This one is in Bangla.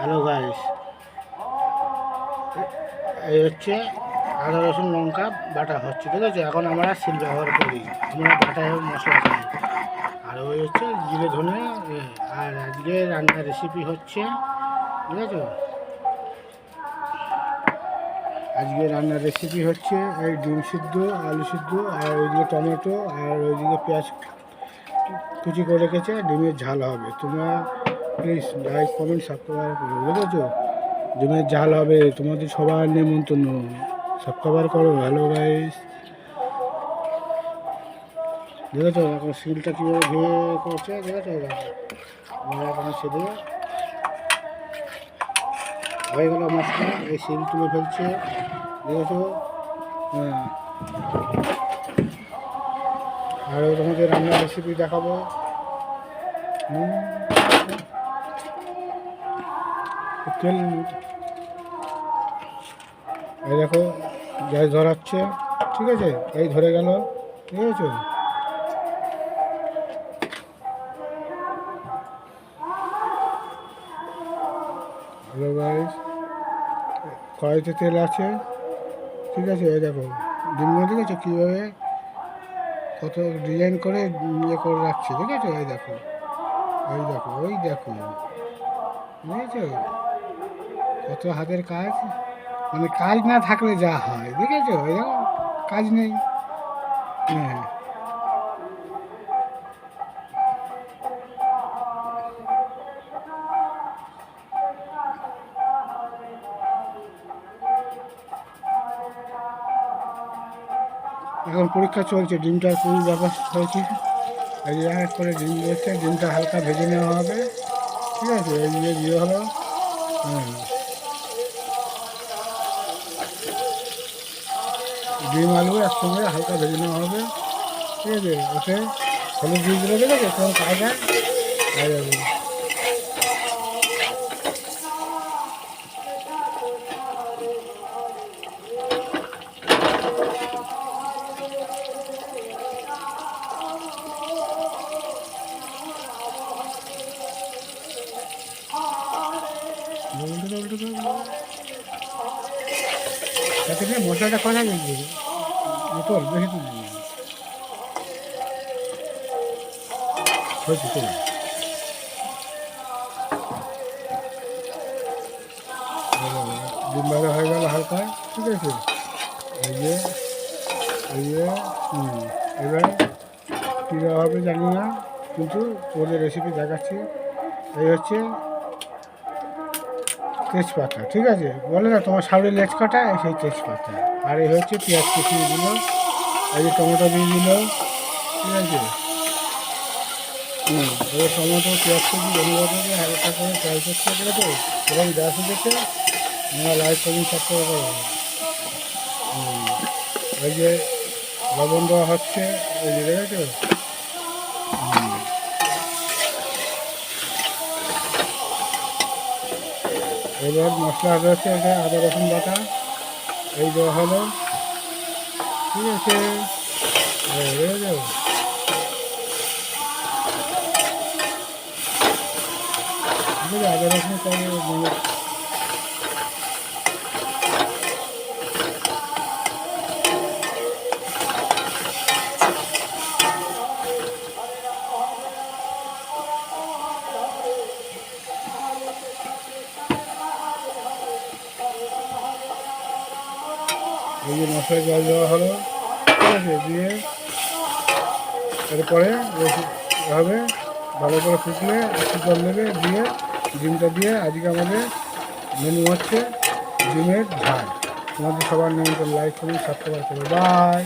হ্যালো গাইস এই হচ্ছে আদা, রসুন, লঙ্কা, বাটা হচ্ছে, ঠিক আছে? এখন আমরা শিল ব্যবহার করি। আমরা বাটা মশলা খাই। আর ওই হচ্ছে জিরে, ধনে আর আজকে রান্নার রেসিপি হচ্ছে, ঠিক আছে? আজকে রান্নার রেসিপি হচ্ছে এই ডিম সিদ্ধ, আলু সিদ্ধ, আর ওইদিকে টমেটো, আর ওইদিকে পেঁয়াজ কুচি করে রেখেছে, ডিমের ঝাল হবে। তোমরা প্লিজ লাইক, কমেন্ট, সাবস্ক্রাইব করো বুঝেছ? ডিমের জাল হবে তোমাদের সবার নেমন্তন্ন। সাবস্ক্রাইব করো হ্যালো গাইস দেখেছ, এখন শিলটা কীভাবে ধুয়ে করছে দেখেছ? এখন সেদিন হয়ে গেল মাছটা এই সিল তুলে ফেলছে। দেখেছ? হ্যাঁ। আর তোমাদের রান্নার রেসিপি দেখাবো। হুম। তেল এই দেখো, গ্যাস ধরাচ্ছে, ঠিক আছে? এই ধরে গেল, ঠিক আছে? কড়াইতে তেল আছে, ঠিক আছে? এই দেখো ডিমগুলো ঠিক আছে? কীভাবে? কত ডিজাইন করে ইয়ে করে রাখছে, ঠিক আছে? এই দেখো এই দেখো, ওই দেখো বুঝেছ কত হাতের কাজ? মানে কাজ না থাকলে যা হয়, দেখেছ? দেখো, কাজ নেই। হ্যাঁ। এখন পরীক্ষা চলছে ডিমটার পুরো ব্যাপার হয়েছে? এই এক করে ডিম দিয়েছে, ডিমটা হালকা ভেজে নেওয়া হবে। ঠিক আছে, এই যে হলো হুম। ডিম আলু একসঙ্গে হালকা ভেজে নেওয়া হবে ঠিক আছে ওতে হলুদ দিয়ে দিলে ঠিক আছে কাজ হয় হয়ে যাবে দাও। তাতে কি মশলাটা করা গেছে মোটর বেশি না। হয়েছে চলো ডিম ভাজা হয়ে গেল হালকা, ঠিক আছে? এই যে এই যে এবার কী হবে জানি না, কিন্তু ওদের রেসিপি দেখাচ্ছি। এই হচ্ছে তেজপাতা, ঠিক আছে? বলে না, তোমার সামনে লেজ কাটা এই সেই তেজপাতা। আর এই হচ্ছে পেঁয়াজ কুচিয়ে দিল, এই যে টমেটো দিয়ে দিল, ঠিক আছে? এবার টমেটো, পেঁয়াজ কুচি ধন্যবাদকে হালকা করে ফ্রাই করতে হবে তো এবং গ্যাস দেখে আমরা লাইট কমিং থাকতে হুম, এই যে লবণ দেওয়া হচ্ছে, এই যে দেখেছ? হুম এবার মশলা রয়েছে এটা আদা রসুন বাটা। এই দেওয়া হলো। ঠিক আছে। আদা রসুন এই যে মশলা জল দেওয়া হলো। ঠিক আছে, দিয়ে এরপরে হবে ভালো করে ফুটলে একটু জল দেবে, দিয়ে ডিমটা দিয়ে আজকে আমাদের মেনু হচ্ছে ডিমের ঝাল। তোমাদের সবার নিয়মিত লাইক করুন সাবস্ক্রাইব করুন বাই